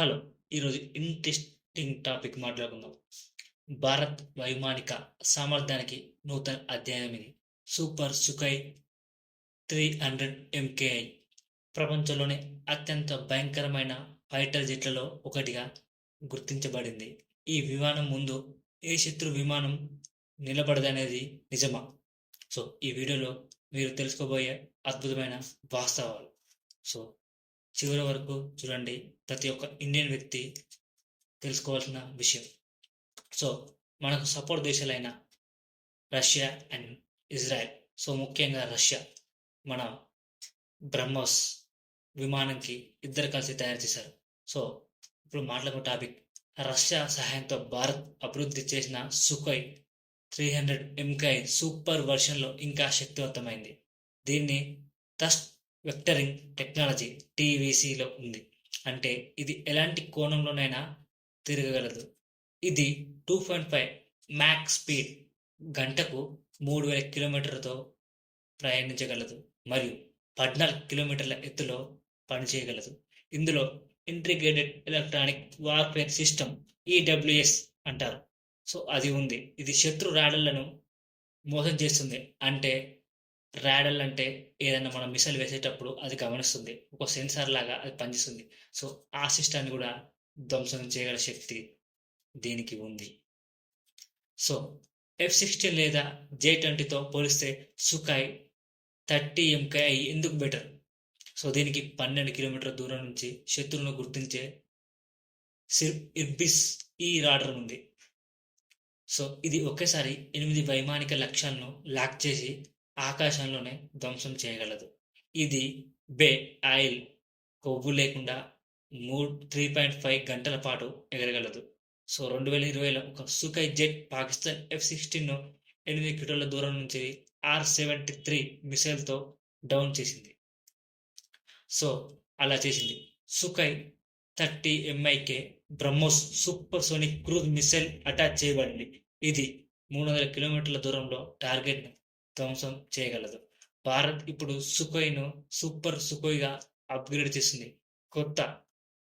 Hello ఈరోజు interesting topic మాట్లాడుకుందాం. భారత్ వైమానిక సామర్థ్యానికి నూతన అధ్యయనం ఇది. Super Sukhoi three hundred MKI. ప్రపంచంలోనే అత్యంత భయంకరమైన ఫైటర్ జెట్లలో ఒకటిగా గుర్తించబడింది. ఈ విమానం ముందు ఏ శత్రు విమానం నిలబడదనేది నిజమా? సో ఈ వీడియోలో మీరు తెలుసుకోబోయే అద్భుతమైన వాస్తవాలు. సో చివరి వరకు చూడండి ప్రతి ఒక్క ఇండియన్ వ్యక్తి తెలుసుకోవాల్సిన విషయం. సో మనకు సపోర్ట్ దేశాలైన రష్యా అండ్ ఇజ్రాయెల్. సో ముఖ్యంగా రష్యా మన బ్రహ్మోస్ విమానంకి ఇద్దరు కలిసి తయారు చేశారు. సో ఇప్పుడు మాట్లాడుకున్న టాపిక్ రష్యా సహాయంతో భారత్ అభివృద్ధి చేసిన Sukhoi three hundred MKI super వర్షన్లో ఇంకా శక్తివంతమైంది. దీన్ని టస్ట్ వెక్టరింగ్ టెక్నాలజీ టీవీసీలో ఉంది. అంటే ఇది ఎలాంటి కోణంలోనైనా తిరగగలదు. ఇది two point five Mach speed గంటకు మూడు వేల కిలోమీటర్లతో ప్రయాణించగలదు మరియు పద్నాలుగు కిలోమీటర్ల ఎత్తులో పనిచేయగలదు. ఇందులో integrated electronic warfare system EWS అంటారు. సో అది ఉంది. ఇది శత్రు రాడళ్ళను మోసం చేస్తుంది. అంటే రాడల్ అంటే ఏదైనా మనం మిసైల్ వేసేటప్పుడు అది గమనిస్తుంది. ఒక సెన్సార్ లాగా అది పనిచేస్తుంది. సో ఆ సిస్టాన్ని కూడా ధ్వంసం చేయగల శక్తి దీనికి ఉంది. సో ఎఫ్ సిక్స్టీన్ లేదా జే ట్వంటీతో పోలిస్తే సుకాయ్ థర్టీ ఎంకేఐ ఎందుకు బెటర్? సో దీనికి పన్నెండు కిలోమీటర్ల దూరం నుంచి శత్రువులను గుర్తించే సిర్ ఇర్బిస్ ఈ రాడర్ ఉంది. సో ఇది ఒకేసారి ఎనిమిది వైమానిక లక్ష్యాలను లాక్ చేసి ఆకాశంలోనే ధ్వంసం చేయగలదు. ఇది బే ఆయిల్ కొవ్వు లేకుండా మూడు త్రీ పాయింట్ ఫైవ్ గంటల పాటు ఎగరగలదు. సో రెండు వేల ఇరవైలో ఒక సుఖై జెట్ పాకిస్తాన్ ఎఫ్ సిక్స్టీన్ను ఎనిమిది కిలోల దూరం నుంచి ఆర్ సెవెంటీ త్రీ మిసైల్తో డౌన్ చేసింది. సో అలా చేసింది. Sukhoi thirty MKI BrahMos supersonic cruise missile attach చేయబడింది. ఇది మూడు వందల కిలోమీటర్ల దూరంలో టార్గెట్ను ధ్వంసం చేయగలదు. భారత్ ఇప్పుడు సుఖోయ్ను సూపర్ సుఖోయ్గా అప్గ్రేడ్ చేసింది. కొత్త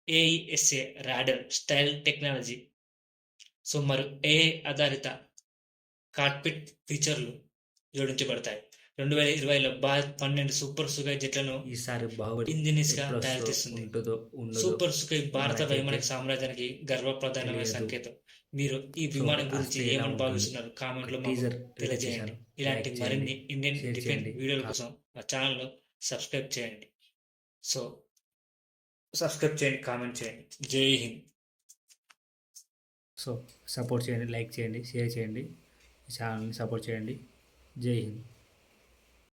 AESA radar style technology. So మరి ఏఐ ఆధారిత కాక్పిట్ ఫీచర్లు జోడించబడతాయి. రెండు వేల ఇరవైలో భారత్ పన్నెండు సూపర్ సుఖై జెట్లను ఈసారి ఇంజనీస్గా తయారు చేస్తుంది సూపర్ సుఖై భారత వైమానిక సామ్రాజ్యానికి గర్వప్రధానమైన. సంకేతం. మీరు ఈ విమానం గురించి ఏమని? భావిస్తున్నారు? కామెంట్లో తెలియజేయండి. ఇలాంటి మరిన్ని. Indian defence. వీడియోల కోసం మా ఛానల్ సబ్స్క్రైబ్ చేయండి. సో సబ్స్క్రైబ్ చేయండి కామెంట్ చేయండి. జై హింద్. సో సపోర్ట్ చేయండి లైక్ చేయండి షేర్ చేయండి. ఛానల్ని సపోర్ట్ చేయండి. జై హింద్.